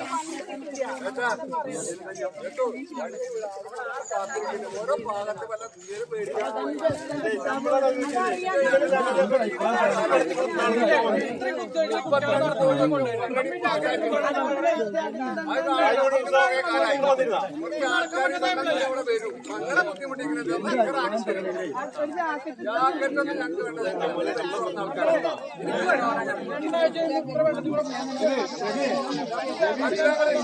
Yeah. ഓരോ ഭാഗത്ത് പല തീരെ അവിടെ വരും അങ്ങനെ ബുദ്ധിമുട്ടിക്കുന്നത് ഒന്നും ഞങ്ങൾക്ക് വേണ്ടത് ആൾക്കാരാണ്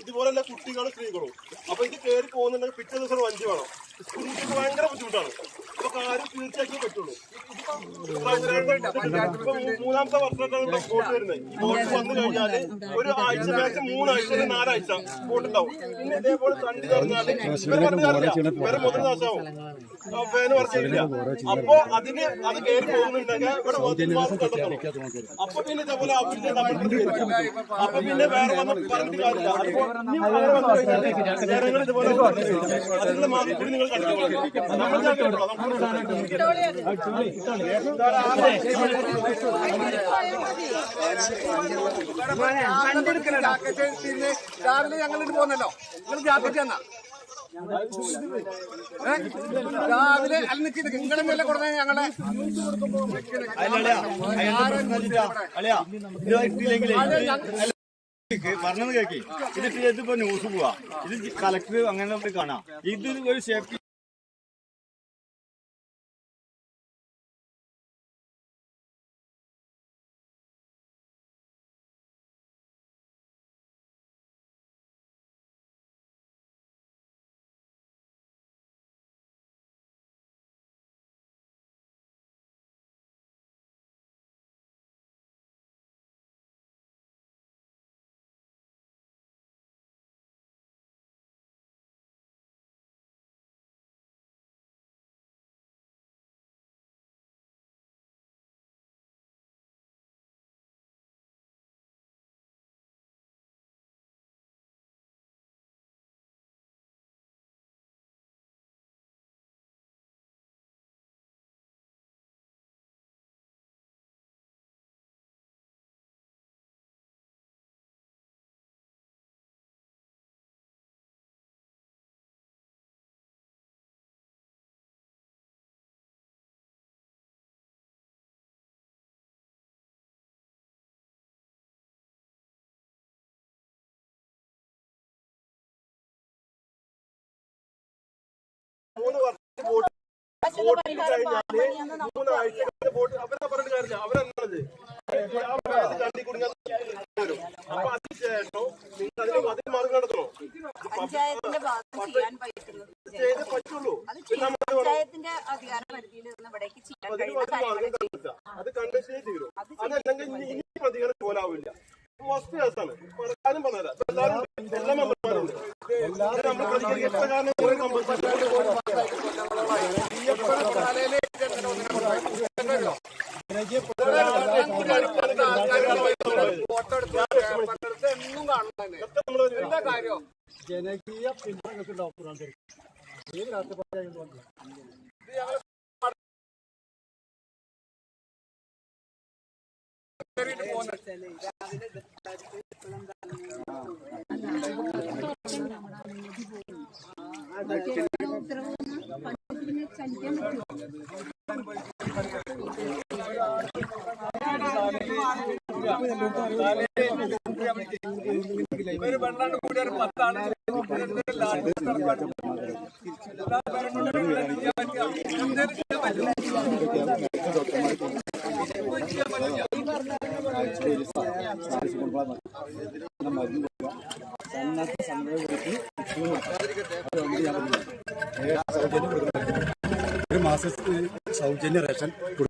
ഇതുപോലെയുള്ള കുട്ടികളും സ്ത്രീകളും. അപ്പൊ ഇത് കേറി പോകുന്നുണ്ടെങ്കിൽ പിറ്റേ ദിവസം അഞ്ചു വേണം. ഭയങ്കര ബുദ്ധിമുട്ടാണ്. അപ്പൊ കാര്യം തീർച്ചയായിട്ടും പറ്റുള്ളൂ. മൂന്നാമത്തെ വർഷമായിട്ടാണ് ബോട്ട് വരുന്നത്. ഈ ബോട്ട് വന്നു കഴിഞ്ഞാൽ ഒരു ആഴ്ച മാക്സിമം മൂന്നാഴ്ച അല്ലെങ്കിൽ നാലാഴ്ച ബോട്ട് ഉണ്ടാവും. പിന്നെ ഇതേപോലെ തണ്ടി ഇവരെ പറഞ്ഞില്ല ഇവരെ മുതൽ നാശമാവും ഫാന് അപ്പൊ അതിന് അത് കയറി പോകുന്നുണ്ടെങ്കിൽ ഇവിടെ അപ്പൊ പിന്നെ ഇതേപോലെ. അപ്പൊ പിന്നെ വേറെ വന്ന് പറഞ്ഞിട്ട് കാര്യമില്ല. അതിപ്പോ ജനങ്ങൾ ഇതുപോലെ അതിനുള്ള മാർഗം നിങ്ങൾ രാവിലെ ഞങ്ങൾ പോന്നല്ലോ നിങ്ങൾ ജാക്കറ്റ് തന്നാ? രാവിലെ അല്ല നിങ്ങളുടെ മേലെ കൊടുത്ത ഞങ്ങളെ പറഞ്ഞത് കേക്കി ഇത് ഇപ്പൊ ന്യൂസ് പോവാ ഇത് കളക്ടർ അങ്ങനെ കാണാം ഇത് ഒരു സേഫ്റ്റി മൂന്നാഴ്ച ബോട്ട് അവരെ പറഞ്ഞിട്ട് കാര്യമില്ല. അവരെന്താണത്? കണ്ടി കുടുങ്ങാൻ വരും. അപ്പൊ അതിനുശേഷം നിങ്ങൾ അതിന് അതിന് മാർഗം നടത്തണോ? പഞ്ചായത്തിന്റെ ഭാഗത്ത് ചെയ്യാൻ പറ്റുന്നത് ചെയ്തേ പറ്റുള്ളൂ. അത് പഞ്ചായത്തിന്റെ അധികാര പരിധിയിൽ നിന്ന് ഇവിടേക്ക് ചെയ്യാൻ കഴിയുന്ന അത് കണ്ടേ തീരും. അതല്ലെങ്കിൽ ഇനി ഇനി പ്രതികാരം പോലാവില്ല. ഫസ്റ്റ് കേസാണ്. എല്ലാവരും ഉണ്ട്. എല്ലാ മെമ്പർമാരുണ്ട് നമ്മൾ പ്രതികരിക്കുന്ന കാരണം ഒരു വെള്ളാണ്ട് കൂടി ഒരു പത്താണ് ഒരു സൗജന്യ റേഷൻ കൊടുക്കും